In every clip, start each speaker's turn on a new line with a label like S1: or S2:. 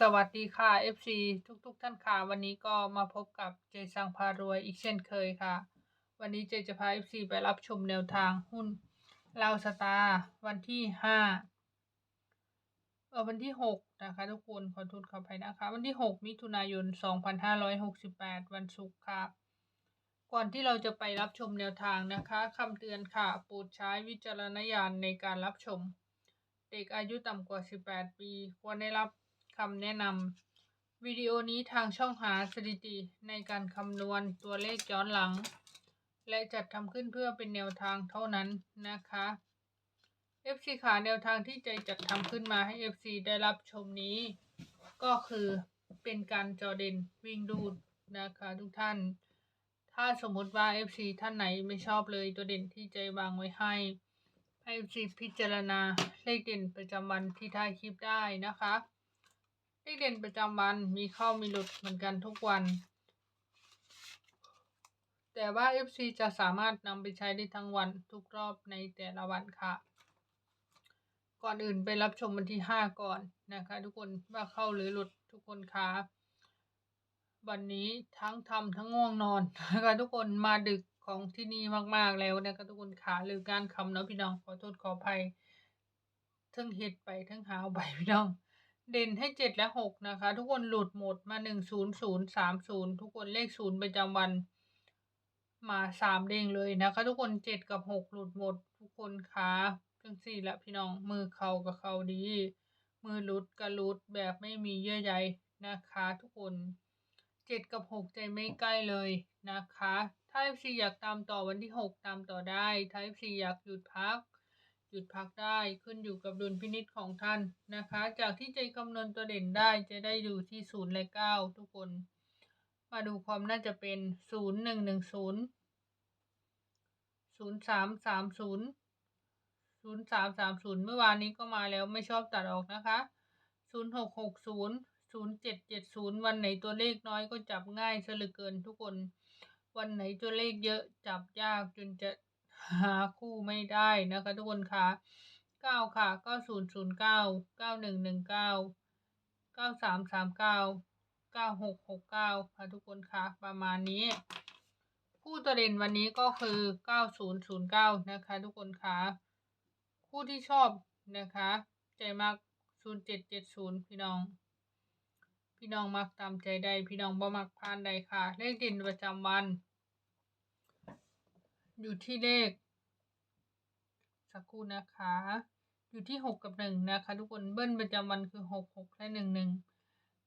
S1: สวัสดีค่ะ FC ทุกๆทท่านค่ะ วันนี้ก็มาพบกับเจสังพารวยอีกเช่นเคยค่ะ วันนี้เจจะพา FC ไปรับชมแนวทางหุ้นลาวสตาร์วันที่ห้าเออวันที่หกนะคะทุกคนขอโทษขออภัยนะคะ วันที่หกมิถุนายนสองพันห้าร้อยหกสิบแปดวันศุกร์ค่ะ ก่อนที่เราจะไปรับชมแนวทางนะคะคำเตือนค่ะโปรดใช้วิจารณญาณในการรับชม เด็กอายุต่ำกว่า 18 ปี ควรได้รับ คำแนะนำวิดีโอนี้ทางช่องหาสถิติในการคำนวณตัวเลขย้อนหลัง และจัดทำขึ้นเพื่อเป็นแนวทางเท่านั้นนะคะ FC ขาแนวทางที่ใจจัดทำขึ้นมาให้ FC ได้รับชมนี้ ก็คือเป็นการจอเด่นวิ่งดูดนะคะทุกท่าน ถ้าสมมติว่า FC ท่านไหนไม่ชอบเลยตัวเด่นที่ใจวางไว้ให้ให้ FC พิจารณาเลขเด่นประจำวันที่ท้ายคลิปได้นะคะ เลขเด่นประจำวันมีเข้ามีหลุดเหมือนกันทุกวัน แต่ว่า FC จะสามารถนำไปใช้ได้ทั้งวันทุกรอบในแต่ละวันค่ะ ก่อนอื่นไปรับชมวันที่ 5 ก่อนนะคะ ทุกคนว่าเข้าหรือหลุดทุกคนคะวันนี้ทั้งทำทั้งง่วงนอนนะคะทุกคนมาดึกของที่นี่มากๆแล้วนะคะทุกคนขาหรือการคำเนาะพี่น้องขอโทษขออภัยทั้งเห็ดไปทั้งหาวไปพี่น้อง เด่นให้เจ็ดและหกนะคะ ทุกคนหลุดหมดมาหนึ่งศูนย์ศูนย์สามศูนย์ทุกคนเลขศูนย์ประจำวัน มาสามเด้งเลยนะคะ ทุกคนเจ็ดกับหกหลุดหมด ทุกคนขาทั้งสี่และพี่น้องมือเข่ากับเข่าดี มือหลุดกับหลุดแบบไม่มีเยื่อใยนะคะ ทุกคนเจ็ดกับหกใจไม่ใกล้เลยนะคะ ถ้า FC อยากตามต่อวันที่หกตามต่อได้ ถ้า FC อยากหยุดพัก หยุดพักได้ขึ้นอยู่กับดุลพินิษของท่านนะคะ จากที่ใจคำนวณตัวเด่นได้จะได้ดูที่ศูนย์และเก้าทุกคน มาดูความน่าจะเป็นศูนย์หนึ่งหนึ่งศูนย์ศูนย์สามสามศูนย์ศูนย์สามสามศูนย์เมื่อวานนี้ก็มาแล้วไม่ชอบตัดออกนะคะศูนย์หกหกศูนย์ศูนย์เจ็ดเจ็ดศูนย์วันไหนตัวเลขน้อยก็จับง่ายซะเหลือเกินทุกคน วันไหนตัวเลขเยอะจับยากจนจะ หาคู่ไม่ได้นะคะ ทุกคนคะเก้าค่ะเก้าศูนย์ศูนย์เก้าเก้าหนึ่งหนึ่งเก้าเก้าสามสามเก้าเก้าหกหกเก้าค่ะทุกคนคะประมาณนี้ คู่ตัวเด่นวันนี้ก็คือเก้าศูนย์ศูนย์เก้านะคะ ทุกคนคะคู่ที่ชอบนะคะ ใจมากศูนย์เจ็ดเจ็ดศูนย์พี่น้อง พี่น้องมักตามใจใดพี่น้องบ่มักพานใดค่ะ เลขเด่นประจำวัน อยู่ที่เลข สักครู่นะคะ อยู่ที่หกกับหนึ่งนะคะ ทุกคนเบิ้ลประจำวันคือหกหกและหนึ่งหนึ่ง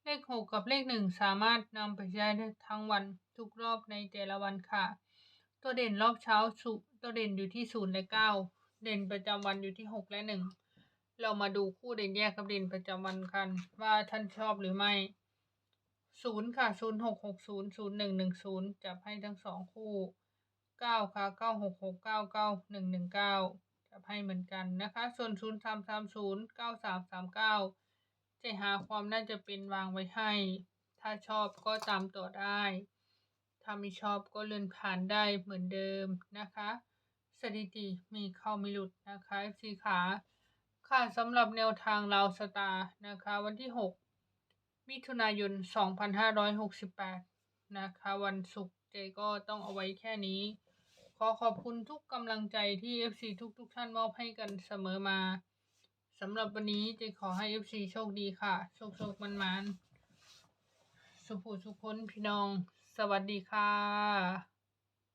S1: เลขหกกับเลขหนึ่งสามารถนำไปใช้ได้ทั้งวันทุกรอบในแต่ละวันค่ะ ตัวเด่นรอบเช้าสุตัวเด่นอยู่ที่ศูนย์และเก้าเด่นประจำวันอยู่ที่หกและหนึ่งเรามาดูคู่เด่นแยกกับเด่นประจำวันกัน ว่าท่านชอบหรือไม่ศูนย์ค่ะศูนย์หกหกศูนย์ศูนย์หนึ่งหนึ่งศูนย์จับให้ทั้งสองคู่ เก้าค่ะเก้าหกหกเก้าเก้าหนึ่งหนึ่งเก้าจับให้เหมือนกันนะคะ ส่วนศูนย์สามสามศูนย์เก้าสามสามเก้าจะหาความน่าจะเป็นวางไว้ให้ ถ้าชอบก็ตามต่อได้ ถ้าไม่ชอบก็เลื่อนผ่านได้เหมือนเดิมนะคะ สถิติมีเข้าไม่หลุดนะคะสีขาค่ะสำหรับแนวทางเราวสตาร์นะคะ วันที่ 6 มิถุนายน 2568 นะคะ วันศุกร์เจก็ต้องเอาไว้แค่นี้ ขอขอบคุณทุกกำลังใจที่ FC ทุกๆทท่านมอบให้กันเสมอมาสำหรับวันนี้เจขอให้ FC โชคดีค่ะ โชคโชคมันมันสุขสุขพ้นพี่น้อง สวัสดีค่ะ